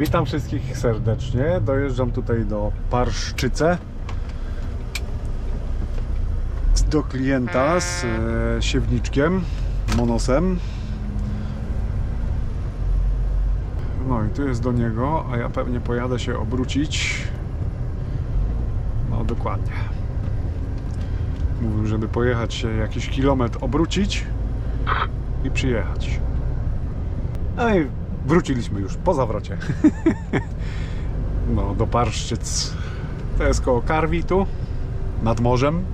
Witam wszystkich serdecznie. Dojeżdżam tutaj do Parszczyce. Do klienta z e, siewniczkiem, monosem. No i tu jest do niego, a ja pewnie pojadę się obrócić. No dokładnie. Mówił, żeby pojechać się jakiś kilometr obrócić i przyjechać. No i wróciliśmy już po zawrocie. No, do Parszczyc. To jest koło Karwi tu, nad morzem.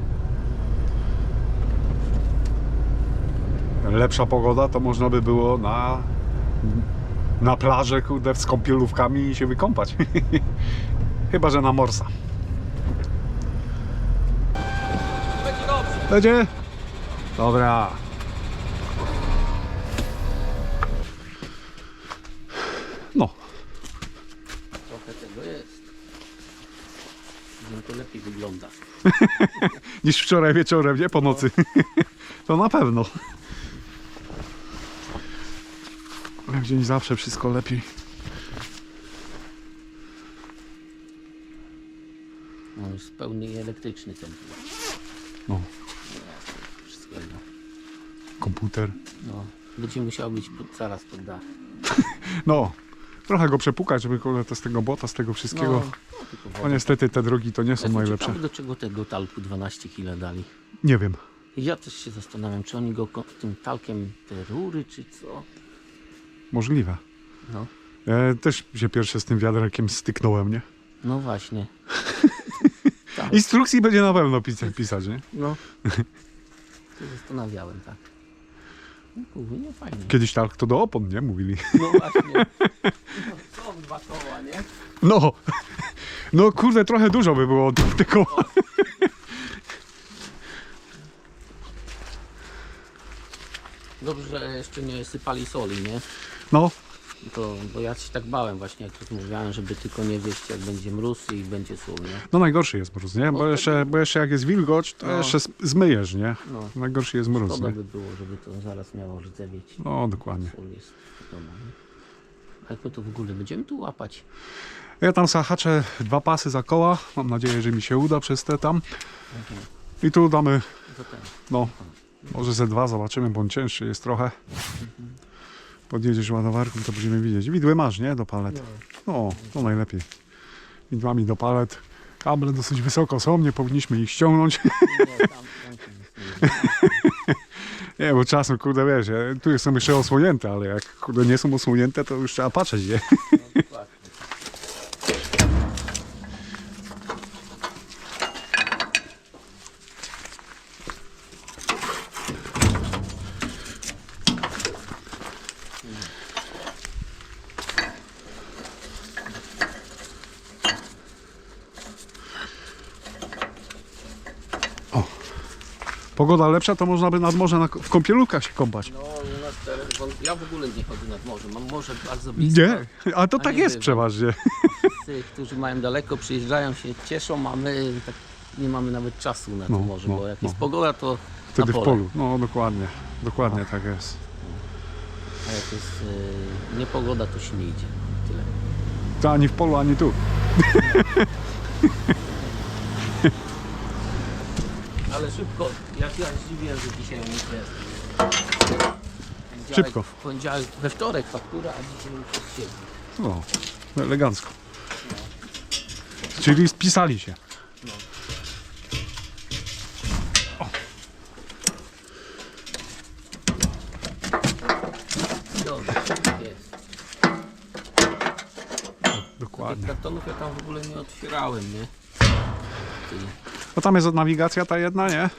Lepsza pogoda to można by było na, na plażę, kurde, z kąpielówkami się wykąpać. Chyba, że na morsa. Będzie dobrze. Będzie? Dobra. Lepiej wygląda. niż wczoraj wieczorem, nie? Po nocy. To na pewno. W dzień zawsze wszystko lepiej. No już pełny elektryczny ten. No, Wszystko jedno. komputer. No. Będzie musiał być pod, zaraz pod dach. No, trochę go przepukać, żeby to z tego błota, z tego wszystkiego. No, no, No niestety te drogi to nie są Ale to najlepsze. ciekawe, do czego tego talku 12 kg dali. Nie wiem. Ja też się zastanawiam, czy oni go tym talkiem te rury, czy co? Możliwe. No, Ja też się pierwsze z tym wiaderkiem styknąłem, nie? no właśnie. tak. Instrukcji będzie na pewno pisać, pisać nie? No. Się zastanawiałem, tak. No kurwa, nie fajnie. Kiedyś tak to do opon, nie? Mówili. No właśnie. No, są dwa koła, nie? No, no kurde, trochę dużo by było tego. Dobrze, że jeszcze nie sypali soli, nie? No, To, bo ja się tak bałem właśnie, jak rozmawiałem, żeby tylko nie wieść, jak będzie mróz i będzie sól, nie? no najgorszy jest mróz, nie? Bo jeszcze, bo jeszcze jak jest wilgoć, to No. jeszcze zmyjesz, nie? No. Najgorszy jest mróz, Szkoda nie? by było, żeby to zaraz miało rdzewieć. No, dokładnie. Sól jest wiadomo, nie? A jak my to w ogóle będziemy tu łapać? Ja tam zahaczę dwa pasy za koła. Mam nadzieję, że mi się uda przez te tam. I tu damy, To ten. no, może ze dwa zobaczymy, bo on cięższy jest trochę. Podjedziesz ładowarką, to będziemy widzieć. Widły masz, nie? Do palet. No, to najlepiej. Widłami do palet. Kable dosyć wysoko są, nie powinniśmy ich ściągnąć. Nie, nic nie bo czasem, kurde, wiesz, ja- tu są jeszcze osłonięte, ale jak kurde nie są osłonięte, to już trzeba patrzeć, nie? no, dokładnie. Pogoda lepsza, to można by nad morze na, w kąpielówkach się kąpać. No, u nas teraz, bo ja w ogóle nie chodzę nad morze. Mam morze bardzo blisko. Nie, a to A tak jest bywam. przeważnie. Wszyscy, którzy mają daleko, przyjeżdżają się, cieszą, a my tak nie mamy nawet czasu na to No, morze, no, bo jak no. jest pogoda, to Wtedy na w polu. No dokładnie, dokładnie tak jest. A jak jest y, niepogoda, to się nie idzie. Tyle. To ani w polu, ani tu. Ale szybko, jak ja zdziwiłem, że dzisiaj nich jest. Szybko. W poniedziałek, we wtorek faktura, a dzisiaj już jest siedmiu. No, elegancko. Czyli spisali się. Dobrze, jest. Tych Dokładnie. kartonów ja tam w ogóle nie otwierałem, nie? No tam jest nawigacja ta jedna, nie?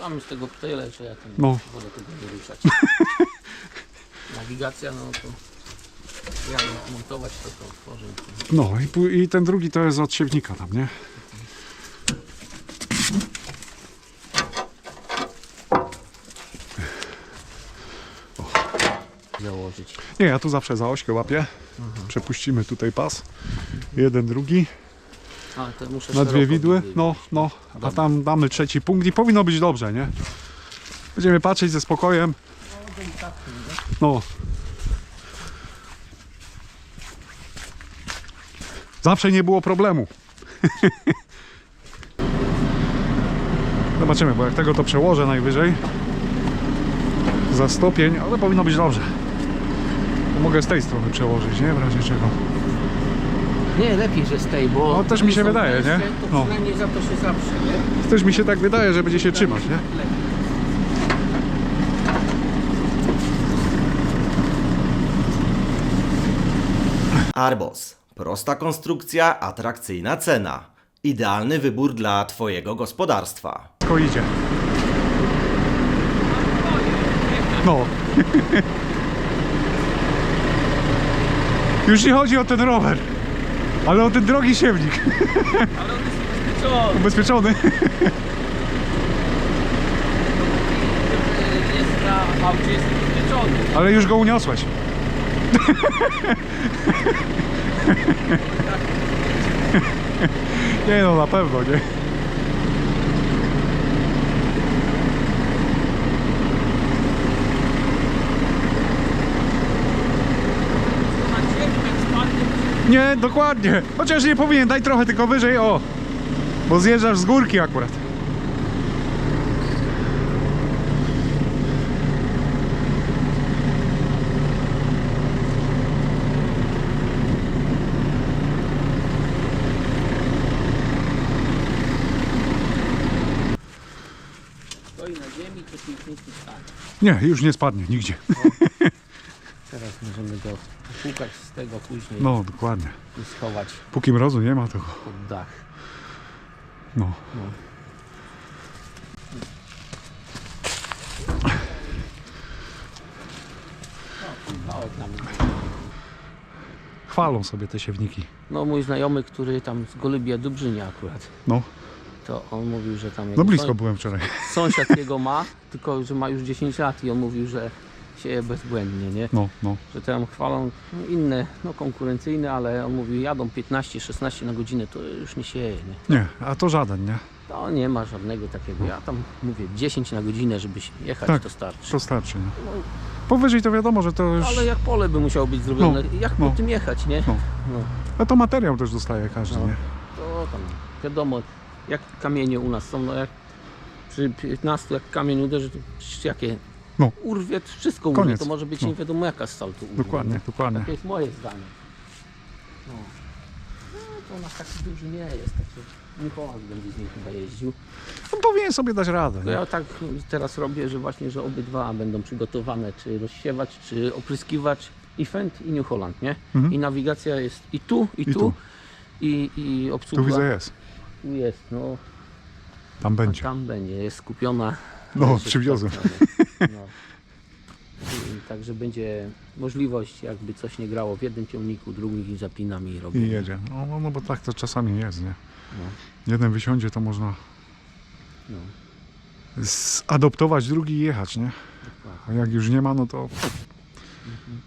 Mam z tego tyle, że ja tam No. wolę tego nie ruszać. Nawigacja, no to ja ją montować, to to otworzę. To... No i, i ten drugi to jest od siewnika tam, nie? założyć. Nie, ja tu zawsze za ośkę łapię. Przepuścimy tutaj pas. Jeden, drugi. To muszę Na dwie widły. No, no. A tam damy trzeci punkt i powinno być dobrze, nie? Będziemy patrzeć ze spokojem. No. Zawsze nie było problemu. Zobaczymy, bo jak tego to przełożę najwyżej za stopień, ale powinno być dobrze. Mogę z tej strony przełożyć, nie? W razie czego. Nie, lepiej, że z tej, bo... No, też mi się wydaje, nie? No. przynajmniej za to się zawsze, nie? Też mi się tak wydaje, że będzie się trzymać, nie? Arbos. Prosta konstrukcja, atrakcyjna cena. Idealny wybór dla Twojego gospodarstwa. Tylko idzie. No. Już nie chodzi o ten rower, ale o ten drogi siewnik. Ale on jest ubezpieczony. Ubezpieczony. Jest na aucie, jest ubezpieczony. Ale już go uniosłeś. Nie no, na pewno, nie? Na ziemi tak spadnie. Nie, dokładnie. Chociaż nie powinien, daj trochę tylko wyżej, o. Bo zjeżdżasz z górki akurat. Stoi na ziemi, nie. Nie, już nie spadnie nigdzie. Teraz możemy go szukać z tego później No, dokładnie. i schować Póki mrozu nie ma, to pod dach. no. Nam. Chwalą sobie te siewniki. No mój znajomy, który tam z Golubia Dobrzynia akurat, No, to on mówił, że tam no jego blisko sąs- byłem wczoraj. sąsiad jego ma, tylko że ma już 10 lat i on mówił, że sieje bezbłędnie, nie? No, no. Że tam chwalą no, inne, no konkurencyjne, ale on mówił jadą 15-16 na godzinę, to już nie sieje, nie? Nie, a to żaden, nie? To nie ma żadnego takiego, ja tam mówię 10 na godzinę, żeby jechać, Tak, to starczy. To starczy, nie? No, Powyżej to wiadomo, że to już... ale jak pole by musiało być zrobione, jak no. po tym jechać, nie? No. No, A to materiał też dostaje każdy, No. nie? to tam wiadomo, jak kamienie u nas są, no jak przy 15 jak kamień uderzy, to jakie No. urwie, wszystko urwie, Koniec. to może być No. nie wiadomo jaka z saltu urwie. Dokładnie, nie? dokładnie. Takie jest moje zdanie. No. no to u nas taki duży nie jest, także Nicholas będzie z nim chyba jeździł. On powinien sobie dać radę, nie? ja tak teraz robię, że właśnie, że obydwa będą przygotowane, czy rozsiewać, czy opryskiwać i Fendt i New Holland, nie? Mhm. I nawigacja jest i tu, i, I tu, tu. i, i obsługa Tu widzę jest. tu jest, no Tam będzie. tam będzie, jest skupiona. No, przywiozłem. wstawione. No. I, także będzie możliwość, jakby coś nie grało w jednym ciągniku, drugi zapinam i robię. I jedzie. No, no, no bo tak to czasami jest, nie? No, Jeden wysiądzie, to można no, adoptować drugi i jechać, nie? dokładnie. A jak już nie ma, no to... Mhm.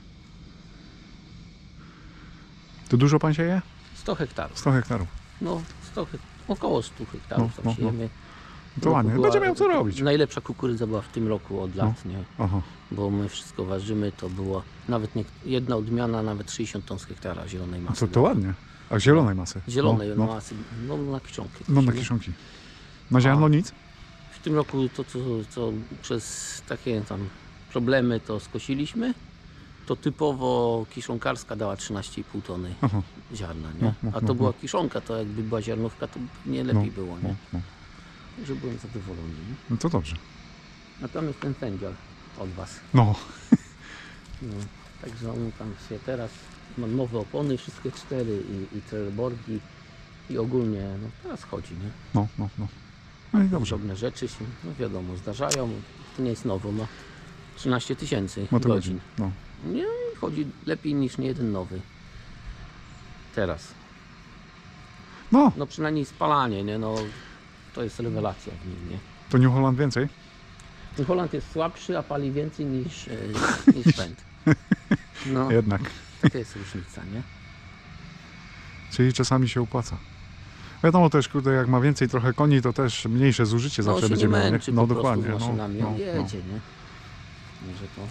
To dużo pan sieje? 100 hektarów. 100 hektarów. No, 100 hek- około 100 hektarów No, tam no, no. siejemy. To ładnie. była- Będzie miał co robić. Najlepsza kukurydza była w tym roku od lat, nie? Aha. Bo my wszystko ważymy, to było nawet nie, jedna odmiana, nawet 60 ton z hektara zielonej masy. To, to ładnie. A zielonej masy? Zielonej no, no, masy, no na kiszonkę. no na nie? kiszonki. Na ziarno nic? W tym roku to, co, co przez takie tam problemy to skosiliśmy, to typowo kiszonkarska dała 13,5 tony Aha. ziarna, nie? No, no, A no, to była no. kiszonka, to jakby była ziarnówka, to nie No, lepiej było, no, nie? Że byłem zadowolony. Nie? no to dobrze. Natomiast ten sędzia od Was. No, No, także on tam się teraz ma nowe opony, wszystkie cztery i, i trailboardi i ogólnie no, teraz chodzi, nie? no, no, no. No i dobrze. Drobne rzeczy się, no wiadomo, zdarzają. To nie jest nowo, ma 13 tysięcy Ma to godzin. No. Nie, chodzi lepiej niż nie jeden nowy. Teraz. no, No przynajmniej spalanie, nie? No to jest rewelacja w nim, nie? to New Holland więcej? Ten Holand jest słabszy, a pali więcej niż, e, niż pęd. No, Jednak. taka jest różnica, nie? Czyli czasami się opłaca. Wiadomo też, kurde, jak ma więcej trochę koni, to też mniejsze zużycie No zawsze będzie miał. No dokładnie. No, no, on no. jedzie, nie? Może to...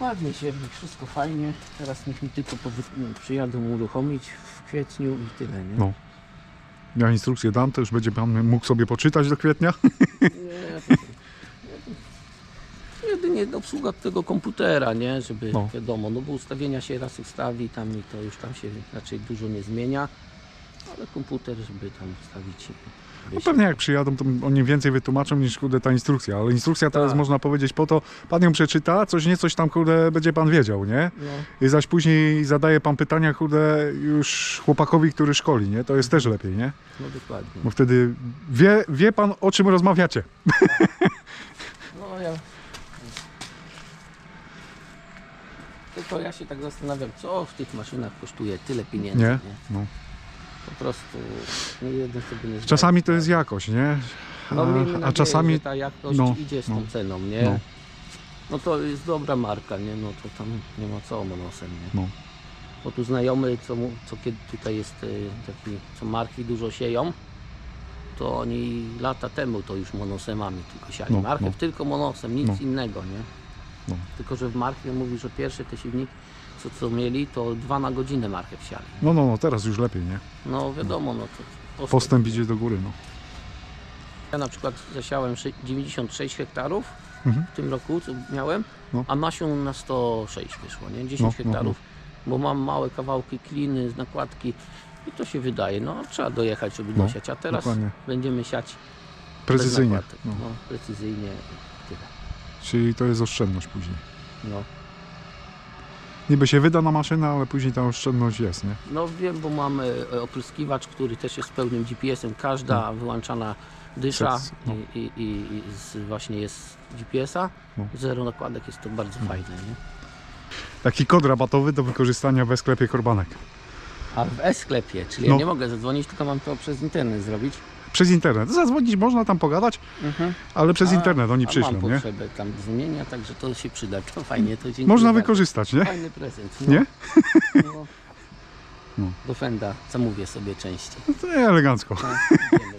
Ładnie się, wszystko fajnie. Teraz niech mi tylko powy- przyjadą uruchomić w kwietniu i tyle, nie? No. Ja instrukcję dam, to już będzie pan mógł sobie poczytać do kwietnia. Nie, jedynie obsługa tego komputera, nie? Żeby No. wiadomo, no bo ustawienia się raz ustawi tam i to już tam się raczej dużo nie zmienia. Ale komputer, żeby tam ustawić. No pewnie jak przyjadą, to oni więcej wytłumaczą niż kurde ta instrukcja. Ale instrukcja teraz Tak. można powiedzieć po to, pan ją przeczyta, coś nie coś tam kurde będzie pan wiedział, nie? No, I zaś później zadaje pan pytania kurde już chłopakowi, który szkoli, nie? To jest też lepiej, nie? no dokładnie. Bo wtedy wie, wie pan o czym rozmawiacie. No ja. Tylko ja się tak zastanawiam, co w tych maszynach kosztuje tyle pieniędzy. Nie? Nie? No. Po prostu nie jeden sobie nie zdaje Czasami to jest jakość, nie? No, miejmy A, nadzieję, a czasami że ta jakość no, idzie z no, tą ceną, nie? no. No. to jest dobra marka, nie? No to tam nie ma co monosem, nie? No. Bo tu znajomy, co, mu- co kiedy tutaj jest y, taki, co marki dużo sieją, to oni lata temu to już monosemami tylko siali. No, Marchew no. tylko monosem, nic No. innego, nie? No. Tylko, że w marchwie mówi, że pierwsze te silniki, co, co mieli, to dwa na godzinę marchew siali. No, no, no, teraz już lepiej, nie? No wiadomo, no to Postęp idzie do góry, no. Ja na przykład zasiałem szy- 96 hektarów Mhm. w tym roku, co miałem, No. a nasion na 106 wyszło, nie? 10 No, no, hektarów, bo mam małe kawałki kliny, nakładki i to się wydaje, no trzeba dojechać, żeby No, dosiać, a teraz dokładnie. będziemy siać Precyzyjnie. No. No, precyzyjnie tyle. Czyli to jest oszczędność później. No. Niby się wyda na maszynę, ale później ta oszczędność jest, nie? no wiem, bo mamy e, opryskiwacz, który też jest pełnym GPS-em, każda wyłączana dysza No. Przez- no. i, i, i z, właśnie jest z GPS-a, No. zero nakładek, jest to bardzo fajne, nie? Taki kod rabatowy do wykorzystania we sklepie Korbanek. A w e-sklepie, czyli No. ja nie mogę zadzwonić, tylko mam to przez internet zrobić. Przez internet. Zadzwonić można tam pogadać, ale przez A- internet oni a przyślą, mam nie? potrzebę tam dzwonienia, także to się przyda. To fajnie, to dziękuję Można wykorzystać, nie? Fajny prezent. No. Nie? No. No. Do Fenda zamówię sobie częściej. No to elegancko. Tak, idziemy.